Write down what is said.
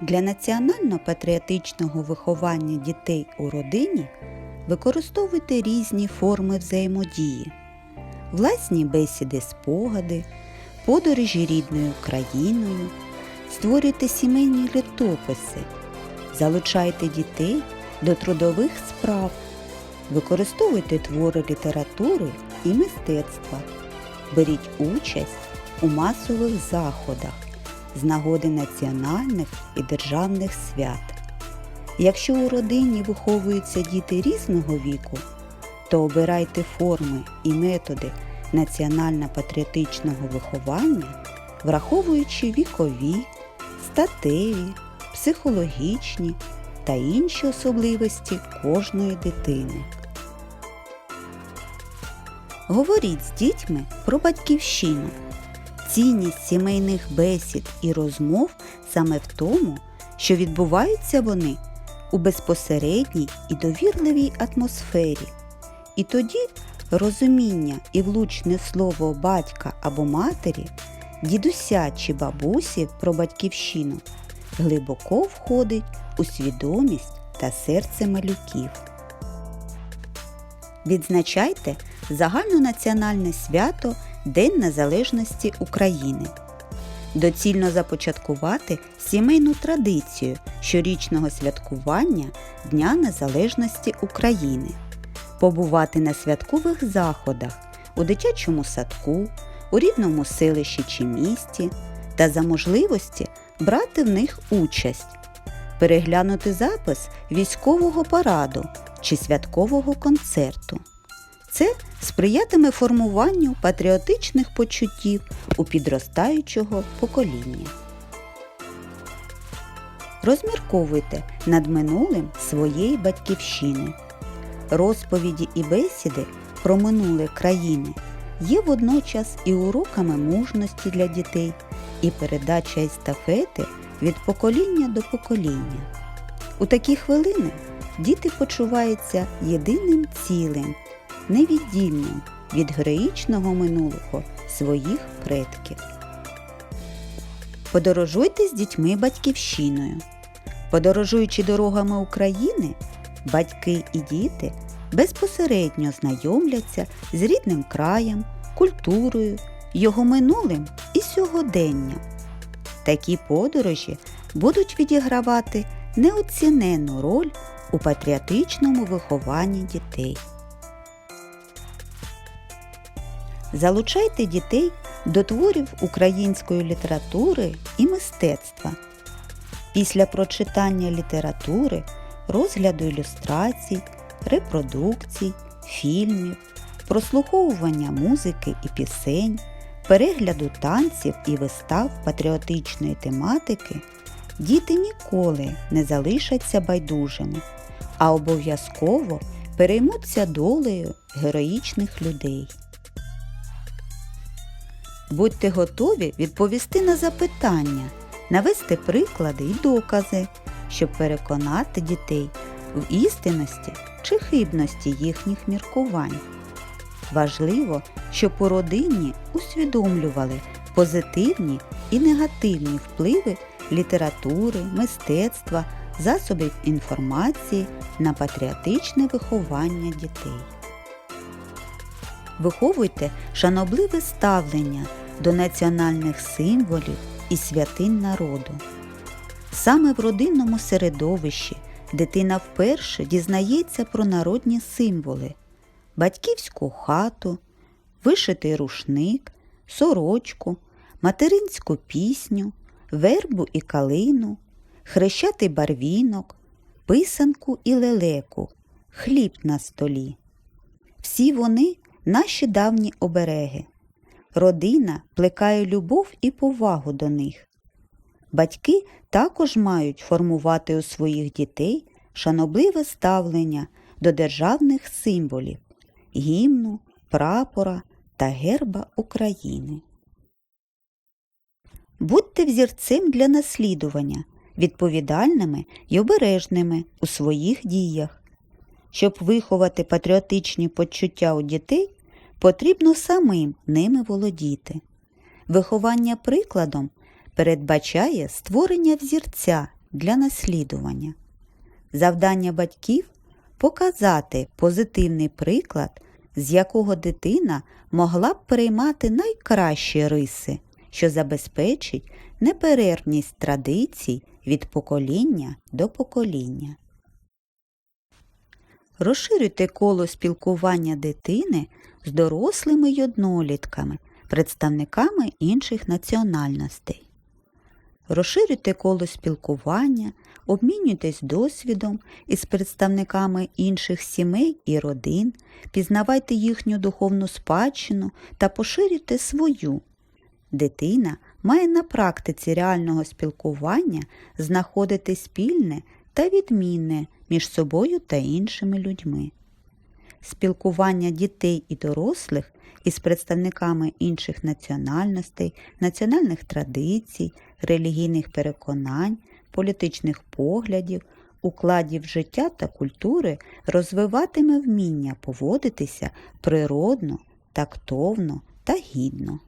Для національно-патріотичного виховання дітей у родині використовуйте різні форми взаємодії, власні бесіди спогади, подорожі рідною країною, створюйте сімейні літописи, залучайте дітей до трудових справ, використовуйте твори літератури і мистецтва, беріть участь у масових заходах з нагоди національних і державних свят. Якщо у родині виховуються діти різного віку, то обирайте форми і методи національно-патріотичного виховання, враховуючи вікові, статеві, психологічні та інші особливості кожної дитини. Говоріть з дітьми про батьківщину. Цінність сімейних бесід і розмов саме в тому, що відбуваються вони у безпосередній і довірливій атмосфері. І тоді розуміння і влучне слово батька або матері, дідуся чи бабусі про батьківщину глибоко входить у свідомість та серце малюків. Відзначайте загальнонаціональне свято День Незалежності України. Доцільно започаткувати сімейну традицію щорічного святкування Дня Незалежності України, побувати на святкових заходах у дитячому садку, у рідному селищі чи місті та за можливості брати в них участь, переглянути запис військового параду чи святкового концерту. Це сприятиме формуванню патріотичних почуттів у підростаючого покоління. Розмірковуйте над минулим своєї батьківщини. Розповіді і бесіди про минуле країни є водночас і уроками мужності для дітей, і передача естафети від покоління до покоління. У такі хвилини діти почуваються єдиним цілим невіддільним від героїчного минулого своїх предків. Подорожуйте з дітьми батьківщиною. Подорожуючи дорогами України, батьки і діти безпосередньо знайомляться з рідним краєм, культурою, його минулим і сьогоденням. Такі подорожі будуть відігравати неоціненну роль у патріотичному вихованні дітей. Залучайте дітей до творів української літератури і мистецтва. Після прочитання літератури, розгляду ілюстрацій, репродукцій, фільмів, прослуховування музики і пісень, перегляду танців і вистав патріотичної тематики, діти ніколи не залишаться байдужими, а обов'язково переймуться долею героїчних людей. Будьте готові відповісти на запитання, навести приклади і докази, щоб переконати дітей в істинності чи хибності їхніх міркувань. Важливо, щоб у родині усвідомлювали позитивні і негативні впливи літератури, мистецтва, засобів інформації на патріотичне виховання дітей. Виховуйте шанобливе ставлення до національних символів і святинь народу. Саме в родинному середовищі дитина вперше дізнається про народні символи, батьківську хату, вишитий рушник, сорочку, материнську пісню, вербу і калину, хрещатий барвінок, писанку і лелеку, хліб на столі. Всі вони наші давні обереги. Родина плекає любов і повагу до них. Батьки також мають формувати у своїх дітей шанобливе ставлення до державних символів гімну, прапора та герба України. Будьте взірцем для наслідування, відповідальними й обережними у своїх діях. Щоб виховати патріотичні почуття у дітей, потрібно самим ними володіти. Виховання прикладом передбачає створення взірця для наслідування. Завдання батьків показати позитивний приклад, з якого дитина могла б переймати найкращі риси, що забезпечить неперервність традицій від покоління до покоління. Розширюйте коло спілкування дитини з дорослими й однолітками, представниками інших національностей. Розширюйте коло спілкування, обмінюйтесь досвідом із представниками інших сімей і родин, пізнавайте їхню духовну спадщину та поширюйте свою. Дитина має на практиці реального спілкування знаходити спільне та відмінне між собою та іншими людьми. Спілкування дітей і дорослих із представниками інших національностей, національних традицій, релігійних переконань, політичних поглядів, укладів життя та культури розвиватиме вміння поводитися природно, тактовно та гідно.